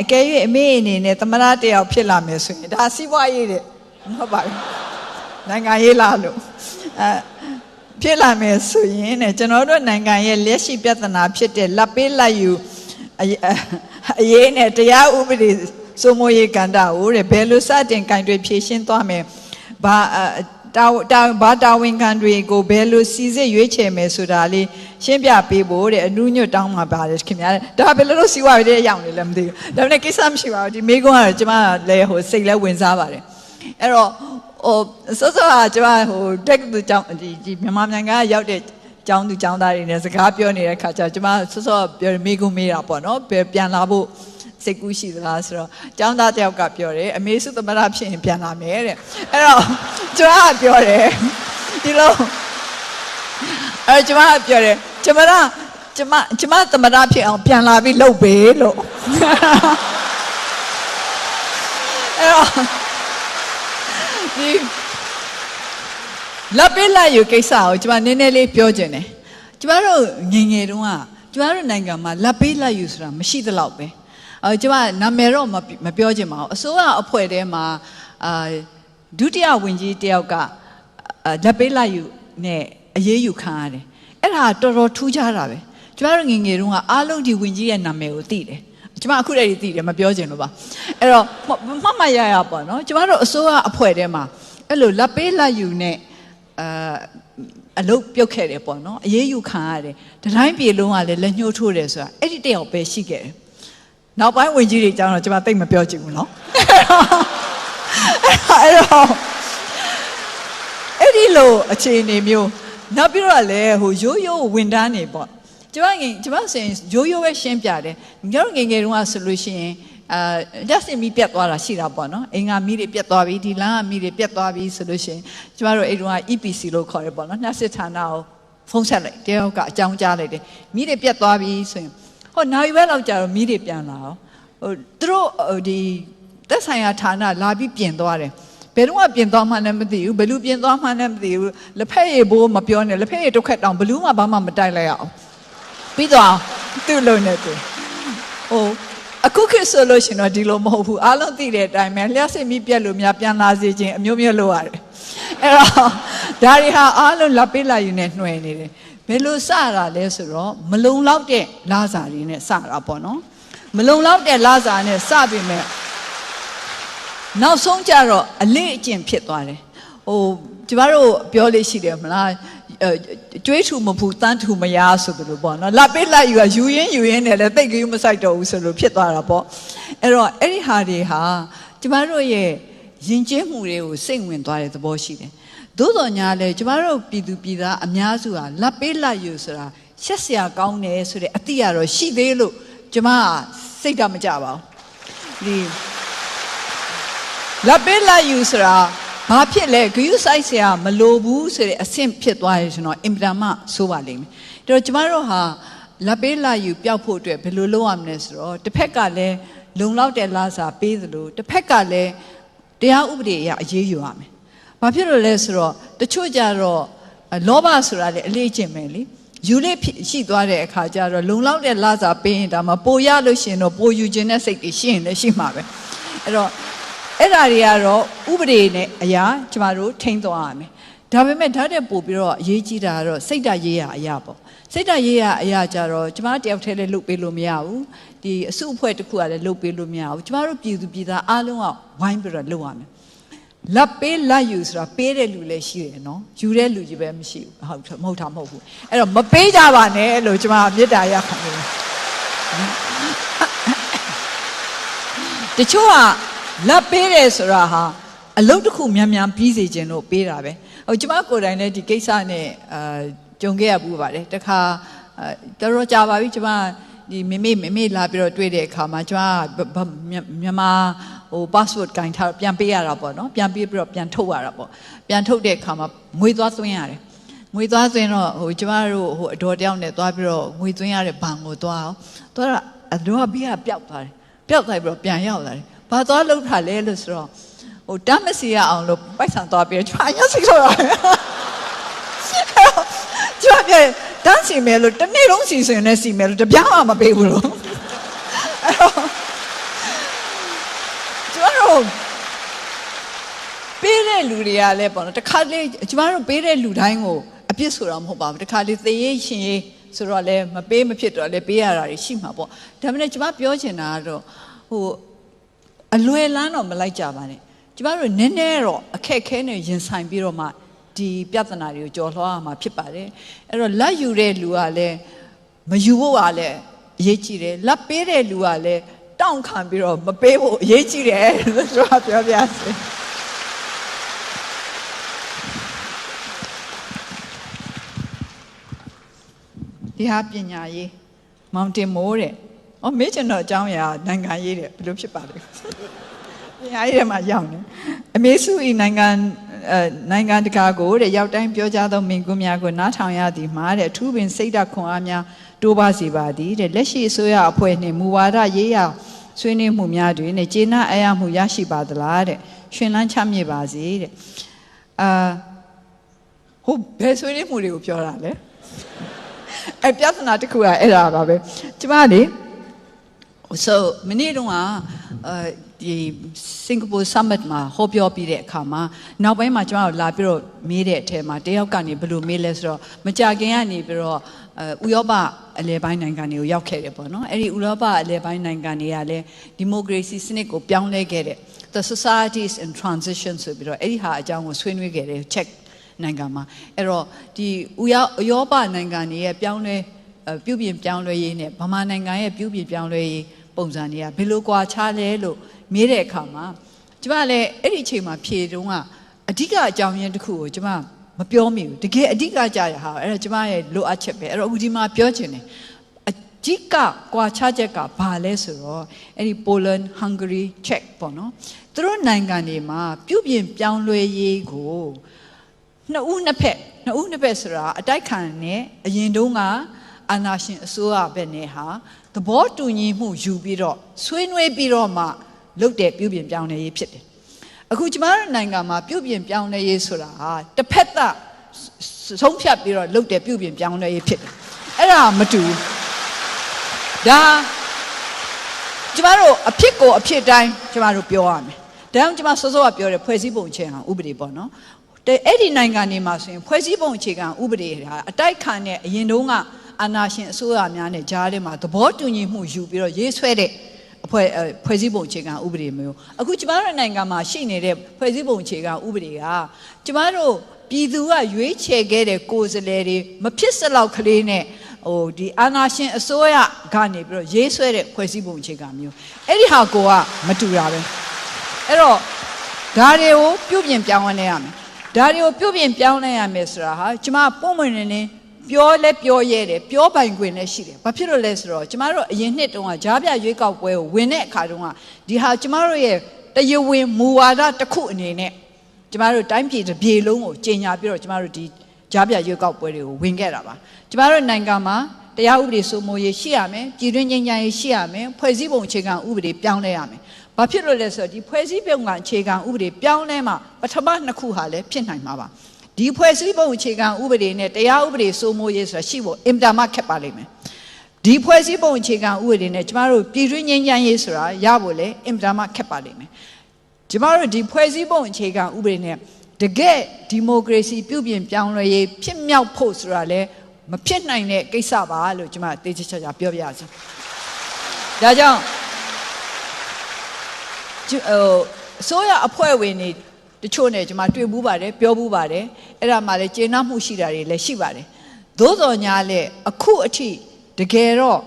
အကယ်၍အမေအနေနဲ့သမရတယောက်ဖြစ်လာမယ်ဆိုရင်ဒါစီးပွားရေးတဲ့ဟုတ်ပါဘူးနိုင်ငံရေးလားလို့အဲဖြစ်လာမယ်ဆိုရင်တဲ့ကျွန်တော်တို့နိုင်ငံရဲ့လက်ရှိပြဿနာဖြစ်တဲ့လက်ပေးလက်ယူအရေးအရေးနဲ့တရားဥပဒေစိုးမိုးရေးကဏ္ဍကိုတဲ့ဘယ်လိုစတင်ကင်တွေဖြည့်ရှင်းသွားမယ်ဘာအဲ တာဝတာဘာတာဝန်ခံတွေကိုဘယ်လိုစီစစ်ရွေးချယ်မယ်ဆိုတာလေးရှင်းပြပေးဖို့တဲ့အနုညွတ်တောင်းမှာပါတယ်ခင်ဗျာဒါဘယ်လိုလုပ်စီဝါရတဲ့ရောက်နေလဲမသိဘူးဒါပေမဲ့ကိစ္စမရှိပါဘူးဒီမိကုန်းကတော့ကျမလည်းဟိုစိတ်လဲဝင်စားပါတယ်အဲ့တော့ဟိုစောစောကကျမဟိုတက်ကတူကျောင်းဒီဒီမြန်မာနိုင်ငံကရောက်တဲ့ကျောင်းသူကျောင်းသားတွေနဲ့စကားပြောနေတဲ့ခါကျကျမစောစောပြောမိကုန်းမေးတာပေါ့နော်ပြန်လာဖို့ စိတ်ကူးရှိသလားဆိုတော့ကျောင်းသားတယောက်ကပြောတယ်အမေစုသမရဖြစ်ရင်ပြန်လာမယ်တဲ့အဲ့တော့ကျွန်တော်ကပြောတယ်ဒီလိုအဲ့ကျွန်မကပြောတယ်ကျမကကျမကျမသမရဖြစ်အောင်ပြန်လာပြီးလုပ်ပေးလို့အဲ့တော့ဒီလက်ပေးလိုက်ယူကိစ္စကိုကျမနည်းနည်းလေးပြောခြင်းတယ်ကျမတို့ငယ်ငယ်တုန်းကကျမတို့နိုင်ငံမှာလက်ပေးလိုက်ယူဆိုတာမရှိသလောက်ပဲ အဲကျမနာမည်တော့မမပြောချင်ပါဘူးအစိုးရအဖွဲ့ထဲမှာအာဒုတိယဝန်ကြီးတယောက်ကအာလက်ပေးလိုက်ယူနဲ့အရေးယူခံရတယ်အဲ့ဒါတော်တော်ထူးခြားတာပဲကျမတို့ငယ်ငယ်တုန်းကအားလုံးဒီဝန်ကြီးရဲ့နာမည်ကိုသိတယ်ကျမအခုတည်းသိတယ်မပြောချင်လို့ပါအဲ့တော့မှတ်မှတ်ရရပါနော်ကျမတို့အစိုးရအဖွဲ့ထဲမှာအဲ့လိုလက်ပေးလက်ယူနဲ့အာအလုတ်ပြုတ်ခဲ့တယ်ပေါ့နော်အရေးယူခံရတယ်တတိုင်းပြေလုံးကလည်းလက်ညှိုးထိုးတယ်ဆိုတာအဲ့ဒီတယောက်ပဲရှိခဲ့တယ် နောက်ပိုင်းဝင်ကြီးတွေကြောင်းတော့ကျမသိမပြောချင်ဘူးနော်အဲ့တော့အဲ့ဒီလိုအခြေအနေမျိုးနောက်ပြီးတော့လည်းဟိုရိုးရိုးဝန်တန်းနေပေါ့ကျမငယ်ကျမဆိုရင်ရိုးရိုးပဲရှင်းပြတယ်ငယ်ငယ်ငယ်တုန်းကဆိုလို့ရှိရင်အာလက်စင်မီပြတ်သွားတာရှိတာပေါ့နော်အင်္ဂါမီတွေပြတ်သွားပြီဒီလမ်းကမီတွေပြတ်သွားပြီဆိုလို့ရှိရင်ကျမတို့အဲ့တုန်းက EPC လို့ခေါ်ရပေါ့နော်နှက်စစ်ဌာနကိုဖုန်းဆက်လိုက်တယောက်ကအကြောင်းကြားလိုက်တယ်မီတွေပြတ်သွားပြီဆိုရင် ဟောနိုင်ဘဲလောက်ကြာတော့မီတွေပြန်လာအောင်ဟိုသူတို့ဟိုဒီသက်ဆိုင်ရာဌာနလာပြီးပြင်သွားတယ်ဘယ်တော့မှပြင်သွားမှလည်းမသိဘူးဘယ်လိုပြင်သွားမှလည်းမသိဘူးလက်ဖက်ရည်ဘိုးမပြောနဲ့လက်ဖက်ရည်တစ်ခက်တောင်ဘလူးမှဘာမှမတိုက်လိုက်ရအောင်ပြီးတော့သူ့လုံးနဲ့သူဟိုအခုခေတ်ဆိုလို့ရှင်တော့ဒီလိုမဟုတ်ဘူးအားလုံးသိတဲ့အတိုင်းပဲလျှက်စစ်မိပြက်လို့များပြန်လာစေခြင်းအမျိုးမျိုးလုပ်ရတယ်အဲ့တော့ဒါတွေဟာအားလုံးလက်ပေးလာယူနေနှွယ်နေတယ် ဘယ်လိုစတာလဲဆိုတော့မလုံလောက်တဲ့လာစာတွေနဲ့စတာပေါ့နော်မလုံလောက်တဲ့လာစာနဲ့စပြီမဲ့နောက်ဆုံးကြတော့အလေးအကျင့်ဖြစ်သွားတယ်ဟိုကျမတို့ပြောလို့ရှိတယ်မလားအဲကျွေးထူမဖူတန်းထူမရဆိုသလိုပေါ့နော်လက်ပေးလိုက်ယူကယူရင်းယူရင်းနဲ့လည်းတိတ်ကြီးမဆိုင်တော့ဘူးဆိုလို့ဖြစ်သွားတာပေါ့အဲ့တော့အဲ့ဒီဟာတွေဟာကျမတို့ရဲ့ ယဉ်ကျေးမှုတွေကိုစိတ်ဝင်သွားတဲ့သဘောရှိတယ်သို့တော်ညာလဲကျမတို့ပြည်သူပြည်သားအများစုဟာလက်ပေးလိုက်ယူဆိုတာရှက်စရာကောင်းတယ်ဆိုတဲ့အတိအရတော့ရှိသေးလို့ကျမကစိတ်ဓာတ်မကြပါဘူးဒီလက်ပေးလိုက်ယူဆိုတာဘာဖြစ်လဲဂယုဆိုင်ဆရာမလိုဘူးဆိုတဲ့အဆင့်ဖြစ်သွားရင်ကျွန်တော်အင်ပဒမဆိုးပါလိမ့်မယ်ဒါတော့ကျမတို့ဟာလက်ပေးလာယူပျောက်ဖို့အတွက်ဘယ်လိုလုပ်ရမလဲဆိုတော့တစ်ဖက်ကလည်းလုံလောက်တဲ့လာစာပေးသလိုတစ်ဖက်ကလည်း တရားဥပဒေအရအရေးယူရမယ်ဘာဖြစ်လို့လဲဆိုတော့တချို့ကြတော့လောဘဆိုတာလေအလေးကျင့်မယ်လေယူလေးရှိသွားတဲ့အခါကျတော့လုံလောက်တဲ့လာစာပေးရင်ဒါမှပိုရလို့ရှိရင်တော့ပိုယူခြင်းတဲ့စိတ်တွေရှိရင်လည်းရှိမှာပဲအဲ့တော့အဲ့ဓာတွေကတော့ဥပဒေနဲ့အရာကျမတို့ထိန်းသွားရမယ် ဒါပေမဲ့ဓာတ်တဲ့ပို့ပြီးတော့အရေးကြီးတာကတော့စိတ်ဓာတ်ရေးရအရာပေါ့စိတ်ဓာတ်ရေးရအရာကြတော့ကျမတယောက်တည်းလည်းလုပ်ပေးလို့မရဘူးဒီအစုအဖွဲ့တစ်ခုကလည်းလုပ်ပေးလို့မရဘူးကျမတို့ပြည်သူပြည်သားအားလုံးကဝိုင်းပြီးတော့လုပ်ရမယ်လက်ပေးလက်ယူဆိုတာပေးတဲ့လူလည်းရှိတယ်နော်ယူတဲ့လူကြီးပဲမရှိဘူးဟုတ်မဟုတ်တာမဟုတ်ဘူးအဲ့တော့မပေးကြပါနဲ့လို့ကျမမေတ္တာရခံနေတယ်တချို့ကလက်ပေးတယ်ဆိုတာဟာ အလုပ်တစ်ခုမြန်မြန်ပြီးစေခြင်းလို့ပေးတာပဲဟိုကျမကိုယ်တိုင်လည်းဒီကိစ္စနဲ့အာကြုံခဲ့ရဘူးပါတယ်တခါတော်တော်ကြာပါပြီကျမဒီမိမိမိမိလာပြီးတော့တွေ့တဲ့အခါမှာကျမမြန်မာဟို password ကင်ထားပြန်ပေးရတာပေါ့နော်ပြန်ပေးပြီးတော့ပြန်ထုတ်ရတာပေါ့ပြန်ထုတ်တဲ့အခါမှာငွေသွားသွင်းရတယ်ငွေသွားသွင်းတော့ဟိုကျမတို့ဟိုအတော်တယောက်နဲ့သွားပြီးတော့ငွေသွင်းရတဲ့ဘဏ်ကိုသွားအောင်သွားတော့အတော်ဘီးကပျောက်သွားတယ်ပျောက်သွားပြီးတော့ပြန်ရောက်လာတယ်ဘာသွားလောက်ထားလဲလို့ဆိုတော့ ဟိုတမ်းမစီရအောင်လို့ပိုက်ဆံသွားပြီးတော့ကျွန်တော်ရစိတ်ဆိုရတယ်ကျွန်တော်ပြတန်းစီမယ်လို့တစ်နေ့လုံးစီစဉ်နေစီမယ်လို့တပြားမှမပေးဘူးလို့အဲ့တော့ဟုတ်ပေးတဲ့လူတွေကလည်းပေါ့နော်တခါလေကျမတို့ပေးတဲ့လူတိုင်းကိုအပြစ်ဆိုတာမဟုတ်ပါဘူးတခါလေသေရေးရှင်ရေးဆိုတော့လည်းမပေးမဖြစ်တော့လည်းပေးရတာတွေရှိမှာပေါ့ဒါပေမဲ့ကျမပြောချင်တာကတော့ဟိုအလွယ်လန်းတော့မလိုက်ကြပါနဲ့ ကျမတို့နည်းနည်းတော့အခက်ခဲနဲ့ရင်ဆိုင်ပြီးတော့မှဒီပြဿနာတွေကိုကြော်လွှားရမှာဖြစ်ပါတယ်အဲ့တော့လက်ယူတဲ့လူကလည်းမယူဖို့ကလည်းအရေးကြီးတယ်လက်ပေးတဲ့လူကလည်းတောင့်ခံပြီးတော့မပေးဖို့အရေးကြီးတယ်လို့ကျွန်တော်ပြောပြစေဒီဟာပညာရေးမောင်တင်မိုးတဲ့။အော်မေ့ချင်တော့အကြောင်းအရာနိုင်ငံရေးတဲ့ဘယ်လိုဖြစ်ပါလဲ။ ပညာရေးထဲမှာရောက်နေ။အမေစုဤနိုင်ငံအဲနိုင်ငံတကာကိုတဲ့ရောက်တိုင်းပြောကြားသောမိန့်ခွန်းများကိုနားထောင်ရသည်မှာတဲ့အထူးပင်စိတ်ဓာတ်ခွန်အားများတိုးပါစေပါသည်တဲ့လက်ရှိအစိုးရအဖွဲ့နှင့်မူဝါဒရေးရာဆွေးနွေးမှုများတွင်တဲ့ကျေနပ်အယမှုရရှိပါသလားတဲ့ရှင်လန်းချမြေ့ပါစေတဲ့။အာဟုတ်ဘယ်ဆွေးနွေးမှုတွေကိုပြောတာလဲ။အပြဿနာတစ်ခုကအဲ့ဒါပါပဲကျမလေ so မနေ့တုန်းကအဲ ဒီစင်ကာပူ summit မှာဟောပြောပြီးတဲ့အခါမှာနောက်ပိုင်းမှာကျမတို့လာပြီးတော့မေးတဲ့အထက်မှာတယောက်ကနေဘယ်လိုမေးလဲဆိုတော့မကြခင်ကနေပြီးတော့အဲဥရောပအလဲပိုင်းနိုင်ငံတွေကိုရောက်ခဲ့တယ်ပေါ့နော်အဲ့ဒီဥရောပအလဲပိုင်းနိုင်ငံတွေကလည်းဒီမိုကရေစီစနစ်ကိုပြောင်းလဲခဲ့တဲ့ the societies in transition ဆိုပြီးတော့အဲ့ဒီဟာအကြောင်းကိုဆွေးနွေးခဲ့တယ် check နိုင်ငံမှာအဲ့တော့ဒီဥရောဥရောပနိုင်ငံတွေရဲ့ပြောင်းလဲအဲပြုပြင်ပြောင်းလဲရေးနဲ့ဗမာနိုင်ငံရဲ့ပြုပြင်ပြောင်းလဲရေးပုံစံတွေကဘယ်လိုကွာခြားလဲလို့ မေးတဲ့အခါမှာကျမလည်းအဲ့ဒီအချိန်မှာဖြေတုန်းကအဓိကအကြောင်းရင်းတစ်ခုကိုကျမမပြောမိဘူးတကယ်အဓိကကြရဟာအဲ့တော့ကျမရဲ့လိုအပ်ချက်ပဲအဲ့တော့အခုဒီမှာပြောချင်တယ်အဓိကကွာခြားချက်ကဘာလဲဆိုတော့အဲ့ဒီ Poland Hungary Czech ပေါ့နော်သူတို့နိုင်ငံတွေမှာပြုပြင်ပြောင်းလဲရေးကိုနှစ်ဦးနှစ်ဖက်နှစ်ဦးနှစ်ဖက်ဆိုတာအတိုက်ခံနဲ့အရင်တုန်းကအာနာရှင်အစိုးရဘက်နဲ့ဟာသဘောတူညီမှုယူပြီးတော့ဆွေးနွေးပြီးတော့မှ လုပ်တဲ့ပြုပြင်ပြောင်းလဲရေးဖြစ်တယ်အခုကျမတို့နိုင်ငံမှာပြုပြင်ပြောင်းလဲရေးဆိုတာဟာတစ်ဖက်သက်ဆုံးဖြတ်ပြီးတော့လုပ်တဲ့ပြုပြင်ပြောင်းလဲရေးဖြစ်တယ်အဲ့ဒါမတူဘူးဒါကျမတို့အဖြစ်ကိုအဖြစ်တိုင်းကျမတို့ပြောရမယ်ဒါကြောင့်ကျမစောစောကပြောတယ်ဖွဲ့စည်းပုံအခြေခံဥပဒေပေါ့နော်တဲ့အဲ့ဒီနိုင်ငံတွေမှာဆိုရင်ဖွဲ့စည်းပုံအခြေခံဥပဒေဟာအတိုက်ခံတဲ့အရင်တုန်းကအာဏာရှင်အစိုးရများနဲ့ကြားထဲမှာသဘောတူညီမှုယူပြီးတော့ရေးဆွဲတဲ့ အဖွဲ့အဲဖွဲ့စည်းပုံအခြေခံဥပဒေမျိုးအခုကျမတို့နိုင်ငံမှာရှိနေတဲ့ဖွဲ့စည်းပုံအခြေခံဥပဒေကကျမတို့ပြည်သူကရွေးချယ်ခဲ့တဲ့ကိုယ်စားလှယ်တွေမဖြစ်စလောက်ကလေးနဲ့ဟိုဒီအာဏာရှင်အစိုးရကနေပြီးတော့ရေးဆွဲတဲ့ဖွဲ့စည်းပုံအခြေခံမျိုးအဲ့ဒီဟာကိုကမတူတာပဲအဲ့တော့ဒါတွေကိုပြုပြင်ပြောင်းလဲရမယ်ဒါတွေကိုပြုပြင်ပြောင်းလဲရမယ်ဆိုတာဟာကျမပုံမှန်နေနေ ပြောလဲပြောရဲတယ်ပြောပိုင်ခွင့်လည်းရှိတယ်ဘာဖြစ်လို့လဲဆိုတော့ကျမတို့အရင်နှစ်တုန်းကဂျားပြရွေးကောက်ပွဲကိုဝင်တဲ့အခါတုန်းကဒီဟာကျမတို့ရဲ့တရားဝင်မူဝါဒတစ်ခုအနေနဲ့ကျမတို့တိုင်းပြည်တစ်ပြည်လုံးကိုကြီးညာပြီးတော့ကျမတို့ဒီဂျားပြရွေးကောက်ပွဲတွေကိုဝင်ခဲ့တာပါကျမတို့နိုင်ငံမှာတရားဥပဒေစိုးမိုးရေးရှိရမယ်ပြည်တွင်းငြိမ်းချမ်းရေးရှိရမယ်ဖွဲ့စည်းပုံအခြေခံဥပဒေပြောင်းလဲရမယ်ဘာဖြစ်လို့လဲဆိုတော့ဒီဖွဲ့စည်းပုံကအခြေခံဥပဒေပြောင်းလဲမှပထမနှစ်ခုဟာလည်းဖြစ်နိုင်မှာပါ ဒီဖွဲ့စည်းပုံအခြေခံဥပဒေနဲ့တရားဥပဒေစိုးမိုးရေးဆိုတာရှိဖို့အင်တာမခက်ပါလိမ့်မယ်ဒီဖွဲ့စည်းပုံအခြေခံဥပဒေနဲ့ကျမတို့ပြည်တွင်းငြိမ်းချမ်းရေးဆိုတာရဖို့လည်းအင်တာမခက်ပါလိမ့်မယ်ကျမတို့ဒီဖွဲ့စည်းပုံအခြေခံဥပဒေနဲ့တကယ်ဒီမိုကရေစီပြုပြင်ပြောင်းလဲရေးဖြစ်မြောက်ဖို့ဆိုတာလည်းမဖြစ်နိုင်တဲ့ကိစ္စပါလို့ကျမတေချာချာချာပြောပြရစီဒါကြောင့်ကျဟိုအစိုးရအဖွဲ့ဝင်တွေတ ချို့နဲ့ကျွန်မတွေ့ဘူးပါတယ်ပြောဘူးပါတယ်အဲ့ဒါမှလည်းကျေနပ်မှုရှိတာတွေလည်းရှိပါတယ်သို့တော်ညာလည်းအခုအထိတကယ်တော့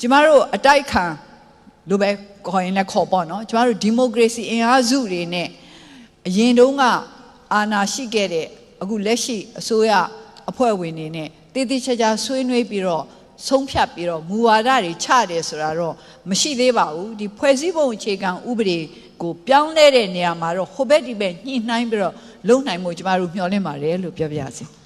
ကျမတို့အတိုက်ခံလိုပဲခေါ်ရင်လည်းခေါ်ပေါ့နော်ကျမတို့ဒီမိုကရေစီအင်အားစုတွေနဲ့အရင်တုန်းကအာဏာရှိခဲ့တဲ့အခုလက်ရှိအစိုးရအဖွဲ့ဝင်တွေနဲ့တည်တည်ချာချာဆွေးနွေးပြီးတော့ဆုံးဖြတ်ပြီးတော့မူဝါဒတွေချတယ်ဆိုတာတော့မရှိသေးပါဘူးဒီဖွဲ့စည်းပုံအခြေခံဥပဒေ ကိုပြောင်းလဲတဲ့နေရာမှာတော့ဟိုဘက်ဒီဘက်ညှိနှိုင်းပြီးတော့လုံနိုင်မှုကျမတို့မျှော်လင့်ပါတယ်လို့ပြောပြပါစေ။